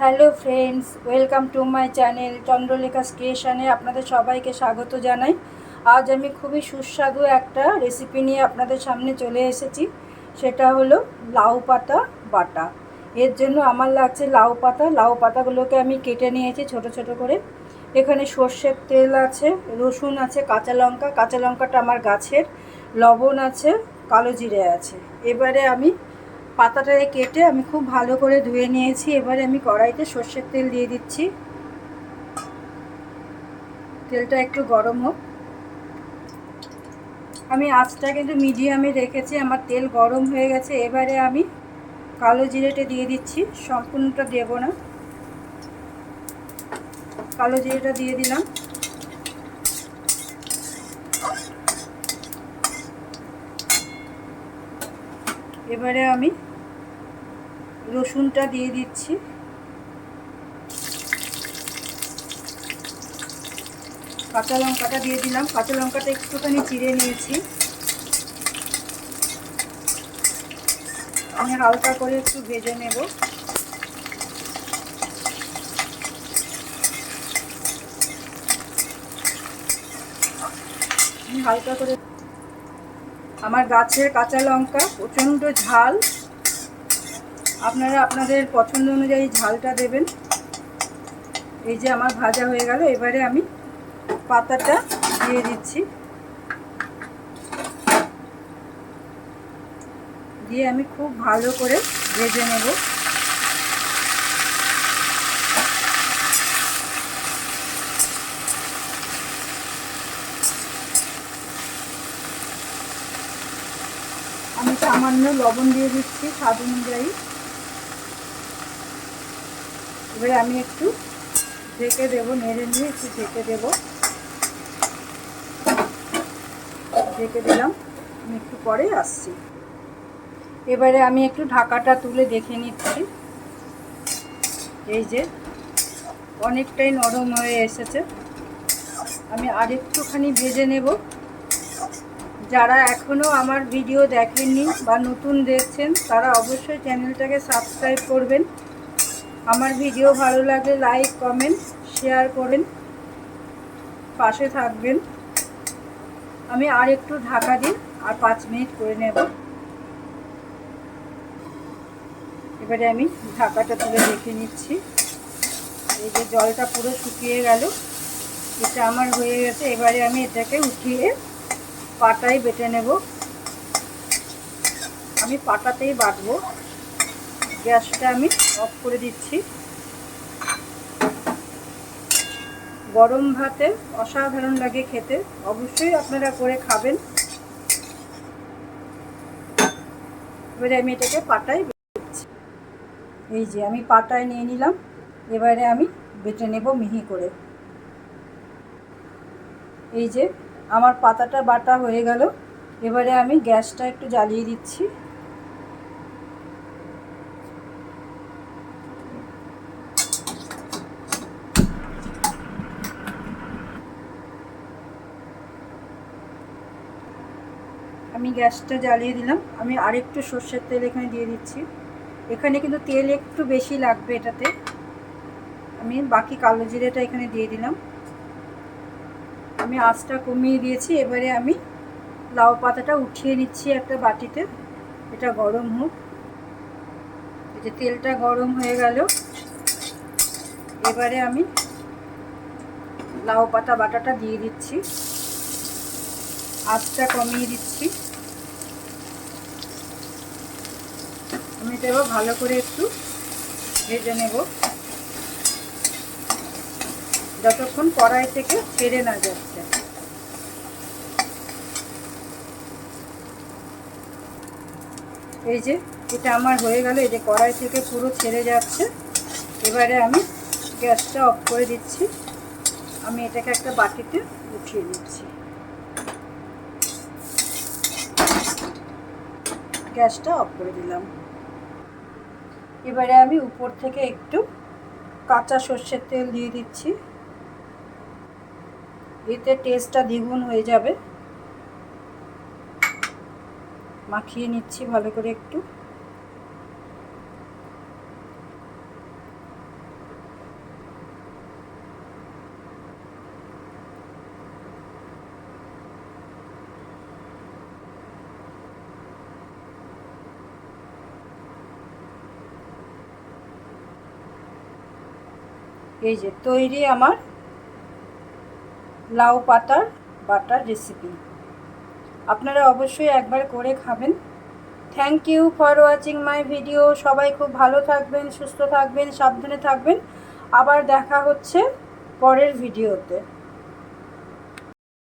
Hello friends, welcome to my channel Chandralekha স্টেশনে আপনাদের সবাইকে স্বাগত জানাই। আজ আমি খুবই সুস্বাদু একটা রেসিপি নিয়ে আপনাদের সামনে চলে এসেছি, সেটা হলো লাউ পাতা বাটা। এর জন্য আমার লাগছে লাউ পাতা। লাউ পাতাগুলোকে আমি কেটে নিয়েছি ছোট ছোট করে। এখানে সর্ষের তেল আছে, রসুন আছে, কাঁচা লঙ্কা। কাঁচা লঙ্কাটা আমার গাছের লবণ আছে, কালো জিরে আছে। এবারে আমি পাতাটাকে কেটে আমি খুব ভালো করে ধুয়ে নিয়েছি। এবারে আমি কড়াইতে সর্ষের তেল দিয়ে দিচ্ছি। তেলটা একটু গরম হোক। আমি আঁচটা কিন্তু মিডিয়ামে রেখেছি, আমার তেল গরম হয়ে গেছে। এবারে আমি কালো জিরেটা দিয়ে দিচ্ছি, সম্পূর্ণটা দেব না। কালো জিরেটা দিয়ে দিলাম। এবারে আমি রসুনটা দিয়ে দিচ্ছি। কাঁচা লঙ্কাটা দিয়ে দিলাম। কাঁচা লঙ্কাটা একটুখানি চিড়ে নিয়েছি। আমি হালকা করে একটু ভেজে নেব। হালকা করে আমার গাছের কাঁচা লঙ্কা প্রচণ্ড ঝাল। আপনারা আপনাদের পছন্দ অনুযায়ী ঝালটা দেবেন। এই যে আমার ভাজা হয়ে গেল, এবারে আমি পাতাটা দিয়ে দিচ্ছি। দিয়ে আমি খুব ভালো করে ভেজে নেব। আমি সামান্য লবণ দিয়ে দিচ্ছি স্বাদ অনুযায়ী। এবারে আমি একটু ঢেকে দেবো, নেড়ে নিয়ে একটু ঢেকে দেবো। ঢেকে দিলাম, আমি একটু পরে আসছি। এবারে আমি একটু ঢাকাটা তুলে দেখে নিচ্ছি। এই যে, অনেকটাই নরম হয়ে এসেছে। আমি আর একটুখানি ভেজে নেব। যারা এখনও আমার ভিডিও দেখেননি বা নতুন দেখছেন, তারা অবশ্যই চ্যানেলটাকে সাবস্ক্রাইব করবেন। আমার ভিডিও ভালো লাগলে লাইক, কমেন্ট, শেয়ার করেন। পাশে থাকবেন। আমি আর একটু ঢাকা দিই, আর পাঁচ মিনিট করে নেব। এবারে আমি ঢাকাটা তুলে দেখে নিচ্ছি। এই যে জলটা পুরো শুকিয়ে গেল, এটা আমার হয়ে গেছে। এবারে আমি এটাকে উঠিয়ে পাটায় বেটে নেব। আমি পাটাতেই বাটবো। গ্যাসটা আমি অফ করে দিচ্ছি। গরম ভাতে অসাধারণ লাগে খেতে, অবশ্যই আপনারা করে খাবেন। এবারে আমি এটাকে পাটায় দিচ্ছি এই যে আমি পাটায় নিয়ে নিলাম, এবারে আমি বেটে নেব মিহি করে। এই যে আমার পাতাটা বাটা হয়ে গেল, এবারে আমি গ্যাসটা একটু জ্বালিয়ে দিচ্ছি। আমি গ্যাসটা জ্বালিয়ে দিলাম। আমি আরেকটু সর্ষের তেল এখানে দিয়ে দিচ্ছি। এখানে কিন্তু তেল একটু বেশি লাগবে এটাতে। আমি বাকি কালো জিরেটা এখানে দিয়ে দিলাম। আমি আঁচটা কমিয়ে দিয়েছি। এবারে আমি লাউ পাতাটা উঠিয়ে নিচ্ছি একটা বাটিতে। এটা গরম হোক। এই যে তেলটা গরম হয়ে গেল। এবারে আমি লাউ পাতা বাটাটা দিয়ে দিচ্ছি। আঁচটা কমিয়ে দিচ্ছি। এটা এবার ভালো করে একটু ভেজে নেব। যতক্ষণ কড়াই থেকে ছেড়ে না যাচ্ছে। এই যে, এটা আমার হয়ে গেল, এই যে কড়াই থেকে পুরো ছেড়ে যাচ্ছে। এবারে আমি গ্যাসটা অফ করে দিচ্ছি। আমি এটাকে একটা বাটিতে উঠিয়ে দিচ্ছি গ্যাসটা অফ করে দিলাম। এবারে আমি উপর থেকে একটু কাঁচা সর্ষের তেল দিয়ে দিচ্ছি। এতে টেস্টটা দ্বিগুণ হয়ে যাবে। মাখিয়ে নিচ্ছি ভালো করে একটু। এই যে তৈরি আমার লাউ পাতার বাটার রেসিপি আপনারা অবশ্যই একবার করে খাবেন। Thank you for watching my video সবাই খুব ভালো থাকবেন, সুস্থ থাকবেন, সাবধানে থাকবেন। আবার দেখা হচ্ছে পরের ভিডিওতে